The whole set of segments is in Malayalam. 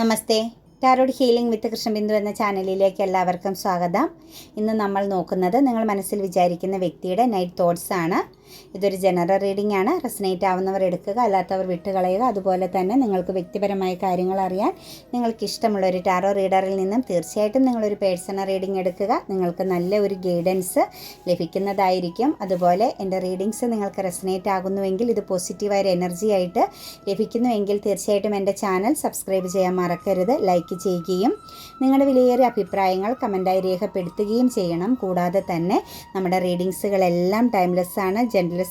నమస్తే. ടാരോഡ് ഹീലിംഗ് വിത്ത് കൃഷ്ണബിന്ദു എന്ന ചാനലിലേക്ക് എല്ലാവർക്കും സ്വാഗതം. ഇന്ന് നമ്മൾ നോക്കുന്നത് നിങ്ങൾ മനസ്സിൽ വിചാരിക്കുന്ന വ്യക്തിയുടെ നൈറ്റ് തോട്ട്സ് ആണ്. ഇതൊരു ജനറൽ റീഡിംഗ് ആണ്. റെസനേറ്റ് ആവുന്നവർ എടുക്കുക അല്ലാത്തവർ വിട്ടുകളയുക. അതുപോലെ തന്നെ നിങ്ങൾക്ക് വ്യക്തിപരമായ കാര്യങ്ങൾ അറിയാൻ നിങ്ങൾക്ക് ഇഷ്ടമുള്ള ഒരു ടാറോ റീഡറിൽ നിന്നും തീർച്ചയായിട്ടും നിങ്ങളൊരു പേഴ്സണൽ റീഡിംഗ് എടുക്കുക. നിങ്ങൾക്ക് നല്ല ഒരു ഗൈഡൻസ് ലഭിക്കുന്നതായിരിക്കും. അതുപോലെ എന്റെ റീഡിങ്സ് നിങ്ങൾക്ക് റെസനേറ്റ് ആകുന്നുവെങ്കിൽ ഇത് പോസിറ്റീവായ ഒരു എനർജി ആയിട്ട് ലഭിക്കുന്നുവെങ്കിൽ തീർച്ചയായിട്ടും എന്റെ ചാനൽ സബ്സ്ക്രൈബ് ചെയ്യാൻ മറക്കരുത്. ലൈക്ക് ചെയ്യുകയും നിങ്ങളുടെ വിലയേറിയ അഭിപ്രായങ്ങൾ കമന്റായി രേഖപ്പെടുത്തുകയും ചെയ്യണം. കൂടാതെ തന്നെ നമ്മുടെ റീഡിങ്സുകളെല്ലാം ടൈംലെസ് ആണ്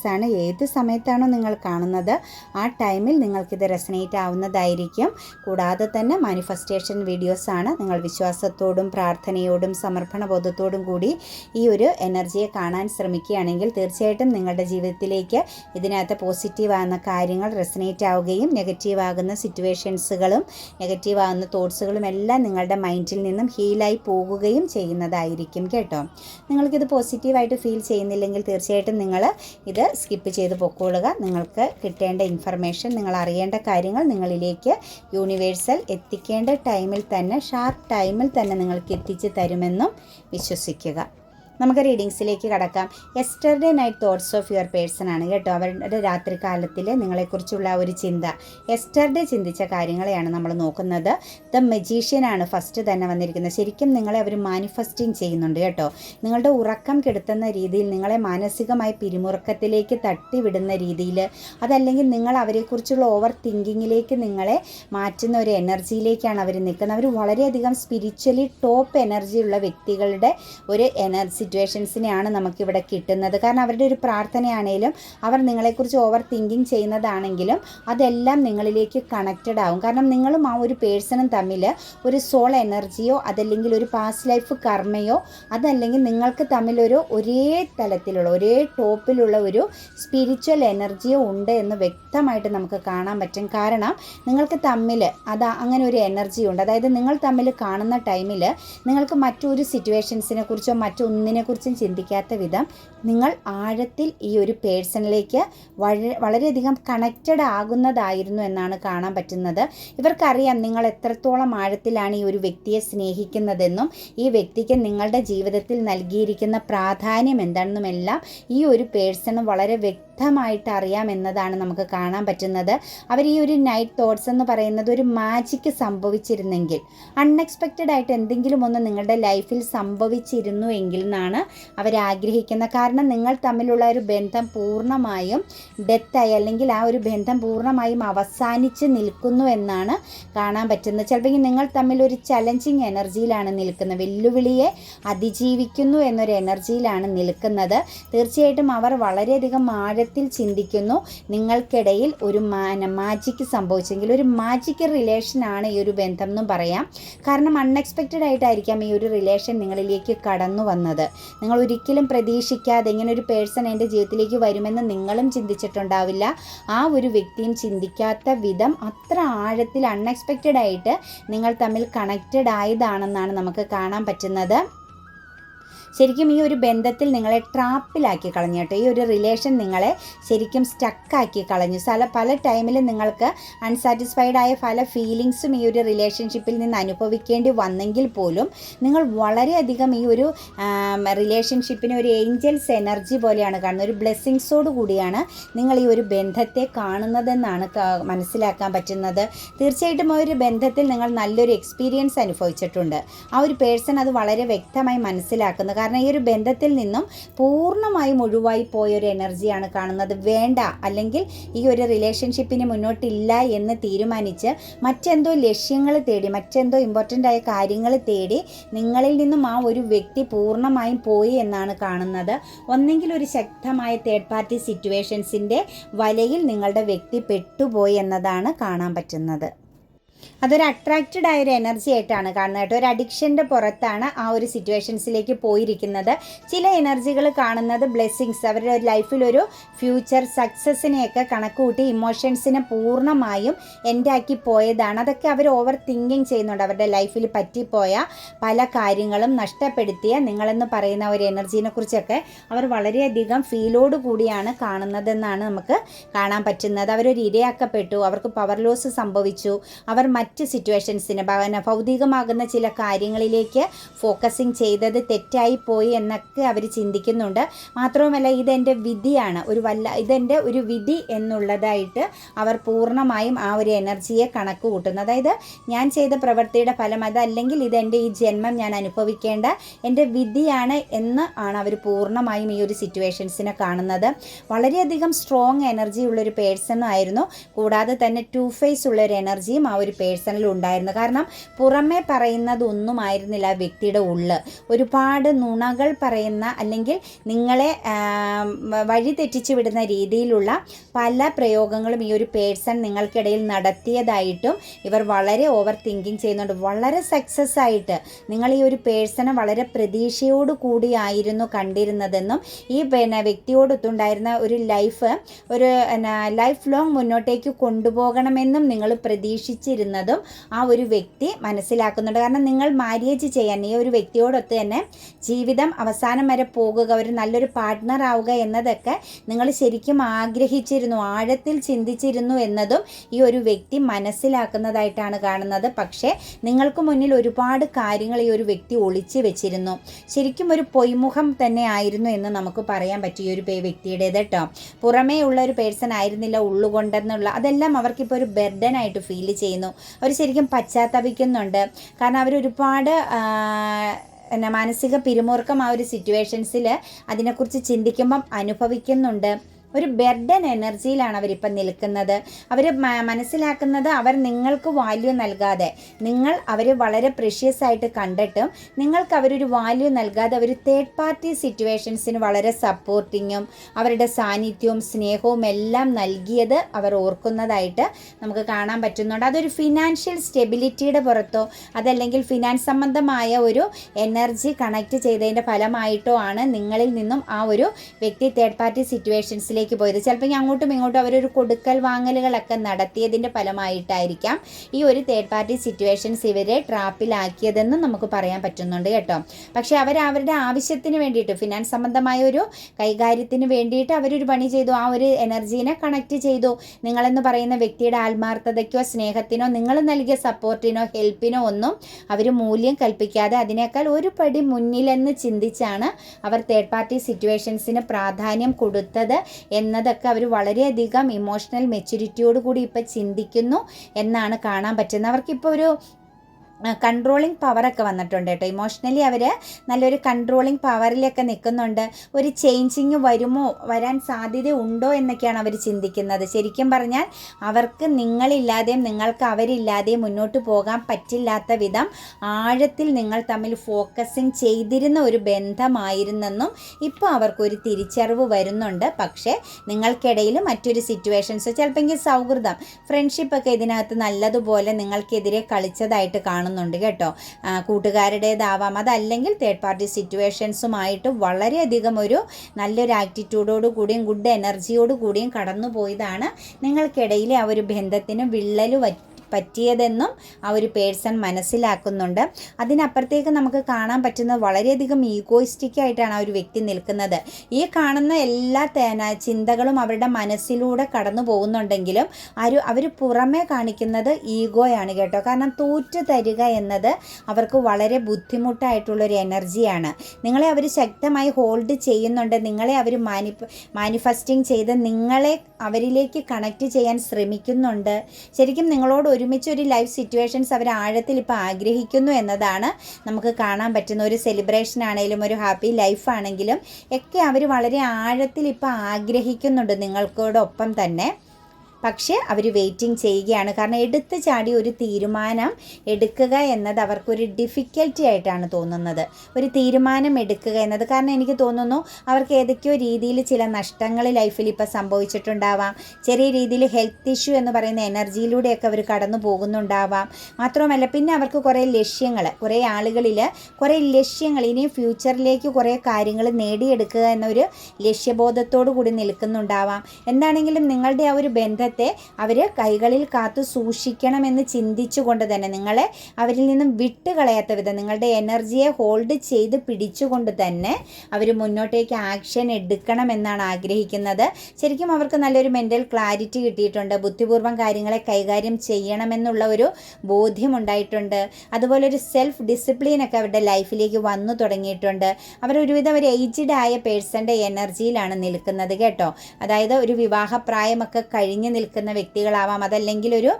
ആണ്. ഏത് സമയത്താണോ നിങ്ങൾ കാണുന്നത് ആ ടൈമിൽ നിങ്ങൾക്കിത് റെസനേറ്റ് ആവുന്നതായിരിക്കും. കൂടാതെ തന്നെ മാനിഫെസ്റ്റേഷൻ വീഡിയോസ് ആണ്. നിങ്ങൾ വിശ്വാസത്തോടും പ്രാർത്ഥനയോടും സമർപ്പണ ബോധത്തോടും കൂടി ഈ ഒരു എനർജിയെ കാണാൻ ശ്രമിക്കുകയാണെങ്കിൽ തീർച്ചയായിട്ടും നിങ്ങളുടെ ജീവിതത്തിലേക്ക് ഇതിനകത്ത് പോസിറ്റീവ് ആകുന്ന കാര്യങ്ങൾ റെസനേറ്റ് ആവുകയും നെഗറ്റീവ് ആകുന്ന സിറ്റുവേഷൻസുകളും നെഗറ്റീവ് ആകുന്ന തോട്ട്സുകളും എല്ലാം നിങ്ങളുടെ മൈൻഡിൽ നിന്നും ഹീലായി പോകുകയും ചെയ്യുന്നതായിരിക്കും കേട്ടോ. നിങ്ങൾക്കിത് പോസിറ്റീവായിട്ട് ഫീൽ ചെയ്യുന്നില്ലെങ്കിൽ തീർച്ചയായിട്ടും നിങ്ങൾ ഇത് സ്കിപ്പ് ചെയ്ത് പൊക്കോളുക. നിങ്ങൾക്ക് കിട്ടേണ്ട ഇൻഫർമേഷൻ നിങ്ങൾ അറിയേണ്ട കാര്യങ്ങൾ നിങ്ങളിലേക്ക് യൂണിവേഴ്സൽ എത്തിക്കേണ്ട ടൈമിൽ തന്നെ ഷാർപ്പ് ടൈമിൽ തന്നെ നിങ്ങൾക്ക് എത്തിച്ചു തരുമെന്നും വിശ്വസിക്കുക. നമുക്ക് റീഡിങ്സിലേക്ക് കടക്കാം. Yesterday night thoughts of your person ആണ് കേട്ടോ. അവരുടെ രാത്രി കാലത്തിൽ നിങ്ങളെക്കുറിച്ചുള്ള ഒരു ചിന്ത. എസ്റ്റർഡേ ചിന്തിച്ച കാര്യങ്ങളെയാണ് നമ്മൾ നോക്കുന്നത്. ദ മെജീഷ്യൻ ആണ് ഫസ്റ്റ് തന്നെ വന്നിരിക്കുന്നത്. ശരിക്കും നിങ്ങളെ അവർ മാനിഫെസ്റ്റിംഗ് ചെയ്യുന്നുണ്ട് കേട്ടോ. നിങ്ങളുടെ ഉറക്കം കെടുത്തുന്ന രീതിയിൽ നിങ്ങളെ മാനസികമായി പിരിമുറുക്കത്തിലേക്ക് തട്ടിവിടുന്ന രീതിയിൽ അതല്ലെങ്കിൽ നിങ്ങൾ അവരെക്കുറിച്ചുള്ള ഓവർ തിങ്കിങ്ങിലേക്ക് നിങ്ങളെ മാറ്റുന്ന ഒരു എനർജിയിലേക്കാണ് അവർ നിൽക്കുന്നത്. അവർ വളരെയധികം സ്പിരിച്വലി ടോപ്പ് എനർജിയുള്ള വ്യക്തികളുടെ ഒരു എനർജി സിറ്റുവേഷൻസിനെയാണ് നമുക്കിവിടെ കിട്ടുന്നത്. കാരണം അവരുടെ ഒരു പ്രാർത്ഥനയാണേലും അവർ നിങ്ങളെക്കുറിച്ച് ഓവർ തിങ്കിങ് ചെയ്യുന്നതാണെങ്കിലും അതെല്ലാം നിങ്ങളിലേക്ക് കണക്റ്റഡ് ആവും. കാരണം നിങ്ങളും ആ ഒരു പേഴ്സണും തമ്മിൽ ഒരു സോൾ എനർജിയോ അതല്ലെങ്കിൽ ഒരു പാസ്റ്റ് ലൈഫ് കർമ്മയോ അതല്ലെങ്കിൽ നിങ്ങൾക്ക് തമ്മിലൊരു ഒരേ തലത്തിലുള്ള ഒരേ ടോപ്പിലുള്ള ഒരു സ്പിരിച്വൽ എനർജിയോ ഉണ്ട് എന്ന് വ്യക്തമായിട്ട് നമുക്ക് കാണാൻ പറ്റും. കാരണം നിങ്ങൾക്ക് തമ്മിൽ അത് അങ്ങനെ ഒരു എനർജി ഉണ്ട്. അതായത് നിങ്ങൾ തമ്മിൽ കാണുന്ന ടൈമിൽ നിങ്ങൾക്ക് മറ്റൊരു സിറ്റുവേഷൻസിനെ കുറിച്ചോ മറ്റൊന്നിനെ കുറിച്ചും ചിന്തിക്കാത്ത വിധം നിങ്ങൾ ആഴത്തിൽ ഈ ഒരു പേഴ്സണിലേക്ക് വളരെ വളരെയധികം കണക്റ്റഡ് ആകുന്നതായിരുന്നു എന്നാണ് കാണാൻ പറ്റുന്നത്. ഇവർക്കറിയാം നിങ്ങൾ എത്രത്തോളം ആഴത്തിലാണ് ഈ ഒരു വ്യക്തിയെ സ്നേഹിക്കുന്നതെന്നും ഈ വ്യക്തിക്ക് നിങ്ങളുടെ ജീവിതത്തിൽ നൽകിയിരിക്കുന്ന പ്രാധാന്യം എന്താണെന്നും എല്ലാം ഈ ഒരു പേഴ്സണ് വളരെ വ്യക്തമായിട്ട് അറിയാം എന്നതാണ് നമുക്ക് കാണാൻ പറ്റുന്നത്. അവർ ഈ ഒരു നൈറ്റ് തോട്ട്സ് എന്ന് പറയുന്നത് ഒരു മാജിക്ക് സംഭവിച്ചിരുന്നെങ്കിൽ അൺഎക്സ്പെക്റ്റഡ് ആയിട്ട് എന്തെങ്കിലും ഒന്ന് നിങ്ങളുടെ ലൈഫിൽ സംഭവിച്ചിരുന്നു എങ്കിൽ എന്നാണ് അവർ ആഗ്രഹിക്കുന്നത് കാരണം നിങ്ങൾ തമ്മിലുള്ള ഒരു ബന്ധം പൂർണമായും ഡെത്തായി അല്ലെങ്കിൽ ആ ഒരു ബന്ധം പൂർണമായും അവസാനിച്ച് നിൽക്കുന്നു എന്നാണ് കാണാൻ പറ്റുന്നത്. ചിലപ്പോൾ നിങ്ങൾ തമ്മിൽ ഒരു ചലഞ്ചിങ് എനർജിയിലാണ് നിൽക്കുന്നത്. വെല്ലുവിളിയെ അതിജീവിക്കുന്നു എന്നൊരു എനർജിയിലാണ് നിൽക്കുന്നത്. തീർച്ചയായിട്ടും അവർ വളരെയധികം ആഴത്തിൽ ചിന്തിക്കുന്നു. നിങ്ങൾക്കിടയിൽ ഒരു മാജിക്ക് സംഭവിച്ചെങ്കിൽ ഒരു മാജിക്ക് റിലേഷനാണ് ഈ ഒരു ബന്ധം എന്നും പറയാം. കാരണം അൺഎക്സ്പെക്റ്റഡ് ആയിട്ടായിരിക്കാം ഈ ഒരു റിലേഷൻ നിങ്ങളിലേക്ക് കടന്നു വന്നത്. നിങ്ങൾ ഒരിക്കലും പ്രതീക്ഷിക്കാതെ ഇങ്ങനെ ഒരു പേഴ്സൺ എന്റെ ജീവിതത്തിലേക്ക് വരുമെന്ന് നിങ്ങളും ചിന്തിച്ചിട്ടുണ്ടാവില്ല. ആ ഒരു വ്യക്തിയും ചിന്തിക്കാത്ത വിധം അത്ര ആഴത്തിൽ അൺഎക്സ്പെക്റ്റഡ് ആയിട്ട് നിങ്ങൾ തമ്മിൽ കണക്റ്റഡ് ആയതാണെന്നാണ് നമുക്ക് കാണാൻ പറ്റുന്നത്. ശരിക്കും ഈ ഒരു ബന്ധത്തിൽ നിങ്ങളെ ട്രാപ്പിലാക്കി കളഞ്ഞു കേട്ടോ. ഈ ഒരു റിലേഷൻ നിങ്ങളെ ശരിക്കും സ്റ്റക്കാക്കി കളഞ്ഞു. സ്ഥല പല ടൈമിലും നിങ്ങൾക്ക് അൺസാറ്റിസ്ഫൈഡ് ആയ പല ഫീലിങ്സും ഈ ഒരു റിലേഷൻഷിപ്പിൽ നിന്ന് അനുഭവിക്കേണ്ടി വന്നെങ്കിൽ പോലും നിങ്ങൾ വളരെയധികം ഈ ഒരു റിലേഷൻഷിപ്പിന് ഒരു ഏഞ്ചൽസ് എനർജി പോലെയാണ് കാണുന്നത്. ഒരു ബ്ലെസ്സിങ്സോട് കൂടിയാണ് നിങ്ങൾ ഈ ഒരു ബന്ധത്തെ കാണുന്നതെന്നാണ് മനസ്സിലാക്കാൻ പറ്റുന്നത്. തീർച്ചയായിട്ടും ആ ഒരു ബന്ധത്തിൽ നിങ്ങൾ നല്ലൊരു എക്സ്പീരിയൻസ് അനുഭവിച്ചിട്ടുണ്ട്. ആ ഒരു പേഴ്സൺ അത് വളരെ വ്യക്തമായി മനസ്സിലാക്കുന്നു. കാരണം ഈ ഒരു ബന്ധത്തിൽ നിന്നും പൂർണമായും ഒഴിവായി പോയ ഒരു എനർജിയാണ് കാണുന്നത്. വേണ്ട അല്ലെങ്കിൽ ഈ ഒരു റിലേഷൻഷിപ്പിന് മുന്നോട്ടില്ല എന്ന് തീരുമാനിച്ച് മറ്റെന്തോ ലക്ഷ്യങ്ങൾ തേടി മറ്റെന്തോ ഇമ്പോർട്ടന്റ് ആയ കാര്യങ്ങൾ തേടി നിങ്ങളിൽ നിന്നും ആ ഒരു വ്യക്തി പൂർണമായും പോയി എന്നാണ് കാണുന്നത്. ഒന്നെങ്കിൽ ഒരു ശക്തമായ തേർഡ് പാർട്ടി സിറ്റുവേഷൻസിന്റെ വലയിൽ നിങ്ങളുടെ വ്യക്തി പെട്ടുപോയി എന്നതാണ് കാണാൻ പറ്റുന്നത്. അതൊരു അട്രാക്റ്റഡ് ആയ ഒരു എനർജി ആയിട്ടാണ് കാണുന്നത് കേട്ടോ. ഒരു അഡിക്ഷന്റെ പുറത്താണ് ആ ഒരു സിറ്റുവേഷൻസിലേക്ക് പോയിരിക്കുന്നത്. ചില എനർജികൾ കാണുന്നത് ബ്ലെസ്സിങ്സ് അവരുടെ ലൈഫിൽ ഒരു ഫ്യൂച്ചർ സക്സസ്സിനെയൊക്കെ കണക്കുകൂട്ടി ഇമോഷൻസിനെ പൂർണമായും എൻഡാക്കി പോയതാണ്. അതൊക്കെ അവർ ഓവർ തിങ്കിങ് ചെയ്യുന്നുണ്ട്. അവരുടെ ലൈഫിൽ പറ്റിപ്പോയ പല കാര്യങ്ങളും നഷ്ടപ്പെടുത്തിയ നിങ്ങളെന്ന് പറയുന്ന ഒരു എനർജീനെ കുറിച്ചൊക്കെ അവർ വളരെയധികം ഫീലോട് കൂടിയാണ് കാണുന്നതെന്നാണ് നമുക്ക് കാണാൻ പറ്റുന്നത്. അവരൊരു ഇരയാക്കപ്പെട്ടു. അവർക്ക് പവർ ലോസ് സംഭവിച്ചു. അവർ മറ്റ് സിറ്റുവേഷൻസിന് ഭൗതികമാകുന്ന ചില കാര്യങ്ങളിലേക്ക് ഫോക്കസിങ് ചെയ്തത് തെറ്റായി പോയി എന്നൊക്കെ അവർ ചിന്തിക്കുന്നുണ്ട്. മാത്രവുമല്ല ഇതെന്റെ വിധിയാണ്. ഒരു വല്ല ഇതെന്റെ ഒരു വിധി എന്നുള്ളതായിട്ട് അവർ പൂർണമായും ആ ഒരു എനർജിയെ കണക്ക് കൂട്ടുന്നു. അതായത് ഞാൻ ചെയ്ത പ്രവൃത്തിയുടെ ഫലം അതല്ലെങ്കിൽ ഇതെന്റെ ഈ ജന്മം ഞാൻ അനുഭവിക്കേണ്ട എന്റെ വിധിയാണ് എന്ന് ആണ് അവർ പൂർണമായും ഈ ഒരു സിറ്റുവേഷൻസിനെ കാണുന്നത്. വളരെയധികം സ്ട്രോങ് എനർജി ഉള്ളൊരു പേഴ്സൺ ആയിരുന്നു. കൂടാതെ തന്നെ ടു ഫേസ് ഉള്ള ഒരു എനർജിയും ആ ഒരു പേഴ്സണിൽ ഉണ്ടായിരുന്നു കാരണം പുറമേ പറയുന്നതൊന്നും ആയിരുന്നില്ല വ്യക്തിയുടെ ഉള്ള്. ഒരുപാട് നുണകൾ പറയുന്ന അല്ലെങ്കിൽ നിങ്ങളെ വഴി തെറ്റിച്ചു വിടുന്ന രീതിയിലുള്ള പല പ്രയോഗങ്ങളും ഈ ഒരു പേഴ്സൺ നിങ്ങൾക്കിടയിൽ നടത്തിയതായിട്ടും ഇവർ വളരെ ഓവർ തിങ്കിങ് ചെയ്യുന്നുണ്ട്. വളരെ സക്സസ് ആയിട്ട് നിങ്ങൾ ഈ ഒരു പേഴ്സണെ വളരെ പ്രതീക്ഷയോട് കൂടിയായിരുന്നു കണ്ടിരുന്നതെന്നും ഈ പിന്നെ വ്യക്തിയോടൊത്തുണ്ടായിരുന്ന ഒരു ലൈഫ് ഒരു ലൈഫ് ലോങ് മുന്നോട്ടേക്ക് കൊണ്ടുപോകണമെന്നും നിങ്ങൾ പ്രതീക്ഷിച്ചിരുന്നതും ആ ഒരു വ്യക്തി മനസ്സിലാക്കുന്നുണ്ട്. കാരണം നിങ്ങൾ മാര്യേജ് ചെയ്യാൻ ഈ ഒരു വ്യക്തിയോടൊത്ത് തന്നെ ജീവിതം അവസാനം വരെ പോകുക ഒരു നല്ലൊരു പാർട്ട്ണർ ആവുക എന്നതൊക്കെ നിങ്ങൾ ശരിക്കും ആഗ്രഹിച്ചിരുന്നു ആഴത്തിൽ ചിന്തിച്ചിരുന്നു എന്നതും ഈ ഒരു വ്യക്തി മനസ്സിലാക്കുന്നതായിട്ടാണ് കാണുന്നത്. പക്ഷേ നിങ്ങൾക്ക് മുന്നിൽ ഒരുപാട് കാര്യങ്ങൾ ഈ ഒരു വ്യക്തി ഒളിച്ചു വെച്ചിരുന്നു. ശരിക്കും ഒരു പൊയ്മുഖം തന്നെ ആയിരുന്നു എന്ന് നമുക്ക് പറയാൻ പറ്റും ഈ ഒരു വ്യക്തിയുടേത് കേട്ടോ. പുറമേ ഉള്ള ഒരു പേഴ്സൺ ആയിരുന്നില്ല ഉള്ളുകൊണ്ടെന്നുള്ള അതെല്ലാം അവർക്കിപ്പോൾ ഒരു ബെർഡനായിട്ട് ഫീൽ ചെയ്യുന്നു. അവർ ശരിക്കും പശ്ചാത്തപിക്കുന്നുണ്ട്. കാരണം അവരൊരുപാട് എന്നാ മാനസിക പിരിമുറുക്കം ആ ഒരു സിറ്റുവേഷൻസിൽ അതിനെക്കുറിച്ച് ചിന്തിക്കുമ്പം അനുഭവിക്കുന്നുണ്ട്. ഒരു ബെർഡൻ എനർജിയിലാണ് അവരിപ്പം നിൽക്കുന്നത്. അവർ മനസ്സിലാക്കുന്നത് അവർ നിങ്ങൾക്ക് വാല്യൂ നൽകാതെ. നിങ്ങൾ അവർ വളരെ പ്രഷ്യസ് ആയിട്ട് കണ്ടിട്ടും നിങ്ങൾക്ക് അവരൊരു വാല്യൂ നൽകാതെ അവർ തേർഡ് പാർട്ടി സിറ്റുവേഷൻസിന് വളരെ സപ്പോർട്ടിങ്ങും അവരുടെ സാന്നിധ്യവും സ്നേഹവും എല്ലാം നൽകിയത് അവർ ഓർക്കുന്നതായിട്ട് നമുക്ക് കാണാൻ പറ്റുന്നുണ്ട്. അതൊരു ഫിനാൻഷ്യൽ സ്റ്റെബിലിറ്റിയുടെ പുറത്തോ അതല്ലെങ്കിൽ ഫിനാൻസ് സംബന്ധമായ ഒരു എനർജി കണക്ട് ചെയ്തതിന്റെ ഫലമായിട്ടോ ആണ് നിങ്ങളിൽ നിന്നും ആ ഒരു വ്യക്തി തേർഡ് പാർട്ടി സിറ്റുവേഷൻസിലേക്ക് ലേക്ക് പോയത്. ചിലപ്പോൾ അങ്ങോട്ടും ഇങ്ങോട്ടും അവരൊരു കൊടുക്കൽ വാങ്ങലുകളൊക്കെ നടത്തിയതിന്റെ ഫലമായിട്ടായിരിക്കാം ഈ ഒരു തേർഡ് പാർട്ടി സിറ്റുവേഷൻസ് ഇവരെ ട്രാപ്പിലാക്കിയതെന്ന് നമുക്ക് പറയാൻ പറ്റുന്നുണ്ട് കേട്ടോ. പക്ഷേ അവർ അവരുടെ ആവശ്യത്തിന് വേണ്ടിയിട്ട് ഫിനാൻസ് സംബന്ധമായ ഒരു കൈകാര്യത്തിന് വേണ്ടിയിട്ട് അവരൊരു പണി ചെയ്തു. ആ ഒരു എനർജീനെ കണക്ട് ചെയ്തു. നിങ്ങളെന്ന് പറയുന്ന വ്യക്തിയുടെ ആത്മാർത്ഥതയ്ക്കോ സ്നേഹത്തിനോ നിങ്ങൾ നൽകിയ സപ്പോർട്ടിനോ ഹെൽപ്പിനോ ഒന്നും അവർ മൂല്യം കൽപ്പിക്കാതെ അതിനേക്കാൾ ഒരു പടി മുന്നിലെന്ന് ചിന്തിച്ചാണ് അവർ തേർഡ് പാർട്ടി സിറ്റുവേഷൻസിന് പ്രാധാന്യം കൊടുത്തത്. എന്നതൊക്കെ അവർ വളരെയധികം ഇമോഷണൽ മെച്യൂരിറ്റിയോട് കൂടി ഇപ്പം ചിന്തിക്കുന്നു എന്നാണ് കാണാൻ പറ്റുന്നത്. അവർക്കിപ്പോൾ ഒരു കൺട്രോളിങ് പവറൊക്കെ വന്നിട്ടുണ്ട് കേട്ടോ. ഇമോഷണലി അവർ നല്ലൊരു കൺട്രോളിങ് പവറിലൊക്കെ നിൽക്കുന്നുണ്ട്. ഒരു ചേഞ്ചിങ് വരുമോ വരാൻ സാധ്യത ഉണ്ടോ എന്നൊക്കെയാണ് അവർ ചിന്തിക്കുന്നത്. ശരിക്കും പറഞ്ഞാൽ അവർക്ക് നിങ്ങളില്ലാതെയും നിങ്ങൾക്ക് അവരില്ലാതെയും മുന്നോട്ട് പോകാൻ പറ്റില്ലാത്ത വിധം ആഴത്തിൽ നിങ്ങൾ തമ്മിൽ ഫോക്കസിങ് ചെയ്തിരുന്ന ഒരു ബന്ധമായിരുന്നെന്നും ഇപ്പോൾ അവർക്കൊരു തിരിച്ചറിവ് വരുന്നുണ്ട്. പക്ഷേ നിങ്ങൾക്കിടയിൽ മറ്റൊരു സിറ്റുവേഷൻസ് ചിലപ്പോൾ സൗഹൃദം ഫ്രണ്ട്ഷിപ്പൊക്കെ ഇതിനകത്ത് നല്ലതുപോലെ നിങ്ങൾക്കെതിരെ കളിച്ചതായിട്ട് കാണും കാണുന്നുണ്ട് കേട്ടോ. കൂട്ടുകാരുടേതാവാം. അതല്ലെങ്കിൽ തേർഡ് പാർട്ടി സിറ്റുവേഷൻസുമായിട്ട് വളരെയധികം ഒരു നല്ലൊരു ആറ്റിറ്റ്യൂഡോട് കൂടിയും ഗുഡ് എനർജിയോട് കൂടിയും കടന്നു പോയതാണ് നിങ്ങൾക്കിടയിലെ ആ ഒരു ബന്ധത്തിന് വിള്ളൽ പറ്റിയതെന്നും ആ ഒരു പേഴ്സൺ മനസ്സിലാക്കുന്നുണ്ട്. അതിനപ്പുറത്തേക്ക് നമുക്ക് കാണാൻ പറ്റുന്നത് വളരെയധികം ഈഗോയിസ്റ്റിക് ആയിട്ടാണ് ആ ഒരു വ്യക്തി നിൽക്കുന്നത്. ഈ കാണുന്ന എല്ലാ ചിന്തകളും അവരുടെ മനസ്സിലൂടെ കടന്നു പോകുന്നുണ്ടെങ്കിലും ഒരു അവർ പുറമേ കാണിക്കുന്നത് ഈഗോയാണ് കേട്ടോ. കാരണം തോറ്റു തരിക എന്നത് അവർക്ക് വളരെ ബുദ്ധിമുട്ടായിട്ടുള്ളൊരു എനർജിയാണ്. നിങ്ങളെ അവർ ശക്തമായി ഹോൾഡ് ചെയ്യുന്നുണ്ട്. നിങ്ങളെ അവർ മാനി മാനിഫെസ്റ്റിംഗ് ചെയ്ത് നിങ്ങളെ അവരിലേക്ക് കണക്ട് ചെയ്യാൻ ശ്രമിക്കുന്നുണ്ട്. ശരിക്കും നിങ്ങളോട് ഒരുമിച്ച് ഒരു ലൈഫ് സിറ്റുവേഷൻസ് അവർ ആഴത്തിൽ ഇപ്പോൾ ആഗ്രഹിക്കുന്നു എന്നതാണ് നമുക്ക് കാണാൻ പറ്റുന്ന ഒരു സെലിബ്രേഷൻ ആണെങ്കിലും ഒരു ഹാപ്പി ലൈഫ് ആണെങ്കിലും ഒക്കെ അവർ വളരെ ആഴത്തിൽ ഇപ്പോൾ ആഗ്രഹിക്കുന്നുണ്ട് നിങ്ങൾക്കോടൊപ്പം തന്നെ. പക്ഷേ അവർ വെയിറ്റിംഗ് ചെയ്യുകയാണ്. കാരണം എടുത്തു ചാടി ഒരു തീരുമാനം എടുക്കുക എന്നത് അവർക്കൊരു ഡിഫിക്കൽറ്റി ആയിട്ടാണ് തോന്നുന്നത്. ഒരു തീരുമാനം എടുക്കുക എന്നത്. കാരണം എനിക്ക് തോന്നുന്നു അവർക്ക് ഏതൊക്കെയോ രീതിയിൽ ചില നഷ്ടങ്ങൾ ലൈഫിൽ ഇപ്പോൾ സംഭവിച്ചിട്ടുണ്ടാവാം. ചെറിയ രീതിയിൽ ഹെൽത്ത് ഇഷ്യൂ എന്ന് പറയുന്ന എനർജിയിലൂടെയൊക്കെ അവർ കടന്നു പോകുന്നുണ്ടാവാം. മാത്രമല്ല പിന്നെ അവർക്ക് കുറേ ലക്ഷ്യങ്ങൾ കുറേ ആളുകളിൽ കുറേ ലക്ഷ്യങ്ങൾ ഇനിയും ഫ്യൂച്ചറിലേക്ക് കുറേ കാര്യങ്ങൾ നേടിയെടുക്കുക എന്നൊരു ലക്ഷ്യബോധത്തോടു കൂടി നിൽക്കുന്നുണ്ടാവാം. എന്താണെങ്കിലും നിങ്ങളുടെ ആ ഒരു ബന്ധം ബന്ധത്തെ അവർ കൈകളിൽ കാത്തു സൂക്ഷിക്കണമെന്ന് ചിന്തിച്ചുകൊണ്ട് തന്നെ നിങ്ങളെ അവരിൽ നിന്നും വിട്ടുകളയാത്ത വിധം നിങ്ങളുടെ എനർജിയെ ഹോൾഡ് ചെയ്ത് പിടിച്ചുകൊണ്ട് തന്നെ അവർ മുന്നോട്ടേക്ക് ആക്ഷൻ എടുക്കണമെന്നാണ് ആഗ്രഹിക്കുന്നത്. ശരിക്കും അവർക്ക് നല്ലൊരു മെന്റൽ ക്ലാരിറ്റി കിട്ടിയിട്ടുണ്ട്. ബുദ്ധിപൂർവം കാര്യങ്ങളെ കൈകാര്യം ചെയ്യണമെന്നുള്ള ഒരു ബോധ്യമുണ്ടായിട്ടുണ്ട്. അതുപോലെ ഒരു സെൽഫ് ഡിസിപ്ലിനൊക്കെ അവരുടെ ലൈഫിലേക്ക് വന്നു തുടങ്ങിയിട്ടുണ്ട്. അവർ ഒരുവിധം ഒരു ഏജ്ഡ് ആയ പേഴ്സന്റെ എനർജിയിലാണ് നിൽക്കുന്നത് കേട്ടോ. അതായത് ഒരു വിവാഹപ്രായമൊക്കെ കഴിഞ്ഞ് നിൽക്കുന്ന വ്യക്തികളാവാം അതല്ലെങ്കിൽ ഒരു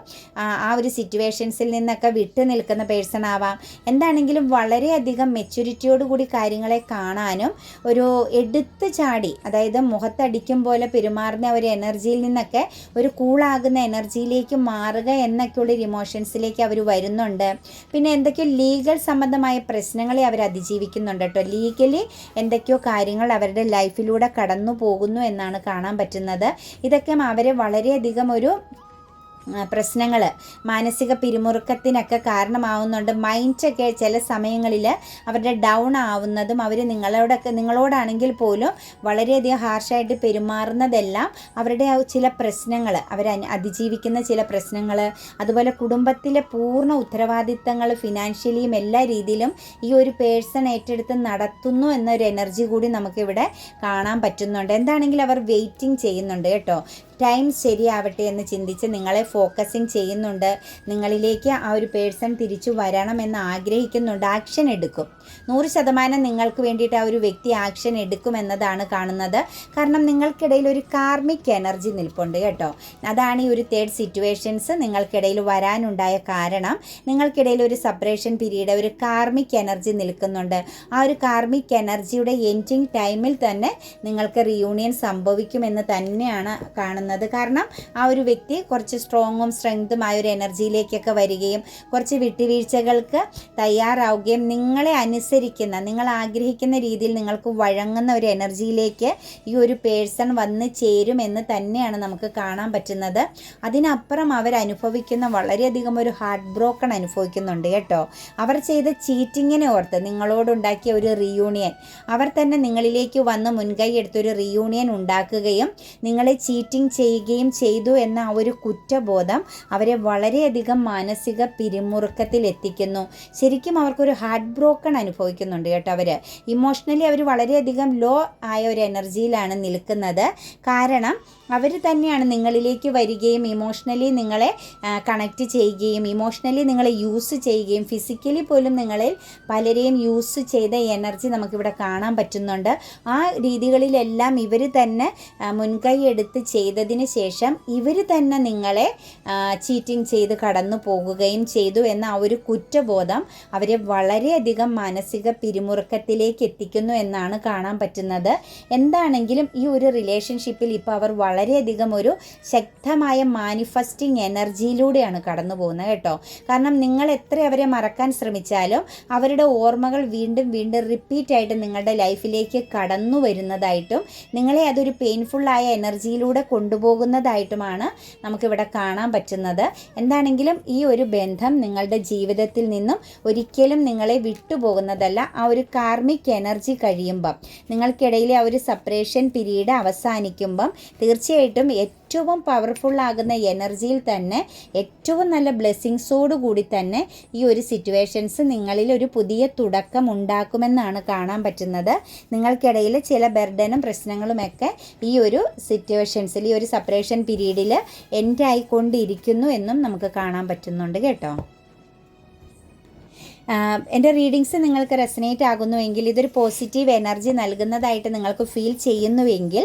ആ ഒരു സിറ്റുവേഷൻസിൽ നിന്നൊക്കെ വിട്ടു നിൽക്കുന്ന പേഴ്സൺ ആവാം. എന്താണെങ്കിലും വളരെയധികം മെച്യൂരിറ്റിയോടുകൂടി കാര്യങ്ങളെ കാണാനും ഒരു എടുത്ത് ചാടി അതായത് മുഖത്തടിക്കും പോലെ പെരുമാറുന്ന ഒരു എനർജിയിൽ നിന്നൊക്കെ ഒരു കൂളാകുന്ന എനർജിയിലേക്ക് മാറുക എന്നൊക്കെയുള്ള ഒരു ഇമോഷൻസിലേക്ക് അവർ വരുന്നുണ്ട്. പിന്നെ എന്തൊക്കെയോ ലീഗൽ സംബന്ധമായ പ്രശ്നങ്ങളെ അവർ അതിജീവിക്കുന്നുണ്ട് കേട്ടോ. ലീഗലി എന്തൊക്കെയോ കാര്യങ്ങൾ അവരുടെ ലൈഫിലൂടെ കടന്നു പോകുന്നു എന്നാണ് കാണാൻ പറ്റുന്നത്. ഇതൊക്കെ അവരെ വളരെയധികം ഒരു പ്രശ്നങ്ങൾ മാനസിക പിരിമുറുക്കത്തിനൊക്കെ കാരണമാവുന്നുണ്ട്. മൈൻഡൊക്കെ ചില സമയങ്ങളിൽ അവരുടെ ഡൗൺ ആവുന്നതും അവർ നിങ്ങളോടൊക്കെ നിങ്ങളോടാണെങ്കിൽ പോലും വളരെയധികം ഹാർഷായിട്ട് പെരുമാറുന്നതെല്ലാം അവരുടെ ചില പ്രശ്നങ്ങൾ അവർ അതിജീവിക്കുന്ന ചില പ്രശ്നങ്ങൾ അതുപോലെ കുടുംബത്തിലെ പൂർണ ഉത്തരവാദിത്തങ്ങൾ ഫിനാൻഷ്യലിയും എല്ലാ രീതിയിലും ഈ ഒരു പേഴ്സൺ ഏറ്റെടുത്ത് നടത്തുന്നു എന്നൊരു എനർജി കൂടി നമുക്കിവിടെ കാണാൻ പറ്റുന്നുണ്ട്. എന്താണെങ്കിലും അവർ വെയിറ്റിംഗ് ചെയ്യുന്നുണ്ട് കേട്ടോ. ടൈം ശരിയാവട്ടെ എന്ന് ചിന്തിച്ച് നിങ്ങളെ ഫോക്കസിങ് ചെയ്യുന്നുണ്ട്. നിങ്ങളിലേക്ക് ആ ഒരു പേഴ്സൺ തിരിച്ചു വരണമെന്ന് ആഗ്രഹിക്കുന്നുണ്ട്. ആക്ഷൻ എടുക്കും. നൂറ് ശതമാനം നിങ്ങൾക്ക് വേണ്ടിയിട്ട് ആ ഒരു വ്യക്തി ആക്ഷൻ എടുക്കുമെന്നതാണ് കാണുന്നത്. കാരണം നിങ്ങൾക്കിടയിൽ ഒരു കാർമിക് എനർജി നിൽപ്പുണ്ട് കേട്ടോ. അതാണ് ഈ ഒരു തേർഡ് സിറ്റുവേഷൻസ് നിങ്ങൾക്കിടയിൽ വരാനുണ്ടായ കാരണം. നിങ്ങൾക്കിടയിൽ ഒരു സെപ്പറേഷൻ പീരീഡ് ഒരു കാർമിക് എനർജി നിൽക്കുന്നുണ്ട്. ആ ഒരു കാർമിക് എനർജിയുടെ എൻഡിങ് ടൈമിൽ തന്നെ നിങ്ങൾക്ക് റിയൂണിയൻ സംഭവിക്കുമെന്ന് തന്നെയാണ് കാണുന്നത്. തോന്നുന്നത് കാരണം ആ ഒരു വ്യക്തി കുറച്ച് സ്ട്രോങ്ങും സ്ട്രെങ്തുമായ ഒരു എനർജിയിലേക്കൊക്കെ വരികയും കുറച്ച് വിട്ടുവീഴ്ചകൾക്ക് തയ്യാറാവുകയും നിങ്ങളെ അനുസരിക്കുന്ന നിങ്ങൾ ആഗ്രഹിക്കുന്ന രീതിയിൽ നിങ്ങൾക്ക് വഴങ്ങുന്ന ഒരു എനർജിയിലേക്ക് ഈ ഒരു പേഴ്സൺ വന്ന് ചേരും എന്ന് തന്നെയാണ് നമുക്ക് കാണാൻ പറ്റുന്നത്. അതിനപ്പുറം അവർ അനുഭവിക്കുന്ന വളരെയധികം ഒരു ഹാർട്ട് ബ്രോക്കൺ അനുഭവിക്കുന്നുണ്ട് കേട്ടോ. അവർ ചെയ്ത ചീറ്റിങ്ങിനെ ഓർത്ത് നിങ്ങളോടുണ്ടാക്കിയ ഒരു റിയൂണിയൻ അവർ തന്നെ നിങ്ങളിലേക്ക് വന്ന് മുൻകൈ എടുത്തൊരു റിയൂണിയൻ ഉണ്ടാക്കുകയും നിങ്ങളെ ചീറ്റിംഗ് ചെയ്യുകയും ചെയ്തു എന്ന ഒരു കുറ്റബോധം അവരെ വളരെയധികം മാനസിക പിരിമുറുക്കത്തിൽ എത്തിക്കുന്നു. ശരിക്കും അവർക്കൊരു ഹാർട്ട് ബ്രോക്കൺ അനുഭവിക്കുന്നുണ്ട് കേട്ടോ അവർ ഇമോഷണലി അവർ വളരെയധികം ലോ ആയ ഒരു എനർജിയിലാണ് നിൽക്കുന്നത്. കാരണം അവർ തന്നെയാണ് നിങ്ങളിലേക്ക് വരികയും ഇമോഷണലി നിങ്ങളെ കണക്റ്റ് ചെയ്യുകയും ഇമോഷണലി നിങ്ങളെ യൂസ് ചെയ്യുകയും ഫിസിക്കലി പോലും നിങ്ങളിൽ പലരെയും യൂസ് ചെയ്ത എനർജി നമുക്കിവിടെ കാണാൻ പറ്റുന്നുണ്ട്. ആ രീതികളിലെല്ലാം ഇവർ തന്നെ മുൻകൈ എടുത്ത് ചെയ്തതിന് ശേഷം ഇവർ തന്നെ നിങ്ങളെ ചീറ്റിംഗ് ചെയ്ത് കടന്നു പോകുകയും ചെയ്തു എന്ന ആ ഒരു കുറ്റബോധം അവരെ വളരെയധികം മാനസിക പിരിമുറുക്കത്തിലേക്ക് എത്തിക്കുന്നു എന്നാണ് കാണാൻ പറ്റുന്നത്. എന്താണെങ്കിലും ഈ ഒരു റിലേഷൻഷിപ്പിൽ ഇപ്പോൾ അവർ വളരെ വളരെയധികം ഒരു ശക്തമായ മാനിഫെസ്റ്റിംഗ് എനർജിയിലൂടെയാണ് കടന്നു പോകുന്നത് കേട്ടോ. കാരണം നിങ്ങൾ എത്ര അവരെ മറക്കാൻ ശ്രമിച്ചാലും അവരുടെ ഓർമ്മകൾ വീണ്ടും വീണ്ടും റിപ്പീറ്റ് ആയിട്ട് നിങ്ങളുടെ ലൈഫിലേക്ക് കടന്നു വരുന്നതായിട്ടും നിങ്ങളെ അതൊരു പെയിൻഫുള്ളായ എനർജിയിലൂടെ കൊണ്ടുപോകുന്നതായിട്ടുമാണ് നമുക്കിവിടെ കാണാൻ പറ്റുന്നത്. എന്താണെങ്കിലും ഈ ഒരു ബന്ധം നിങ്ങളുടെ ജീവിതത്തിൽ നിന്നും ഒരിക്കലും നിങ്ങളെ വിട്ടുപോകുന്നതല്ല. ആ ഒരു കാർമിക് എനർജി കഴിയുമ്പം നിങ്ങൾക്കിടയിലെ ആ ഒരു സെപ്പറേഷൻ പിരീഡ് അവസാനിക്കുമ്പം തീർച്ചയായിട്ടും ഏറ്റവും പവർഫുൾ ആകുന്ന എനർജിയിൽ തന്നെ ഏറ്റവും നല്ല ബ്ലെസ്സിങ്സോടു കൂടി തന്നെ ഈ ഒരു സിറ്റുവേഷൻസ് നിങ്ങളിൽ ഒരു പുതിയ തുടക്കം ഉണ്ടാക്കുമെന്നാണ് കാണാൻ പറ്റുന്നത്. നിങ്ങൾക്കിടയിൽ ചില ബർഡനും പ്രശ്നങ്ങളുമൊക്കെ ഈ ഒരു സിറ്റുവേഷൻസിൽ ഈ ഒരു സെപ്പറേഷൻ പീരീഡിൽ എൻഡ് ആയിക്കൊണ്ടിരിക്കുന്നു എന്നും നമുക്ക് കാണാൻ പറ്റുന്നുണ്ട് കേട്ടോ. എന്റെ റീഡിങ്സ് നിങ്ങൾക്ക് റെസനേറ്റ് ആകുന്നുവെങ്കിൽ ഇതൊരു പോസിറ്റീവ് എനർജി നൽകുന്നതായിട്ട് നിങ്ങൾക്ക് ഫീൽ ചെയ്യുന്നുവെങ്കിൽ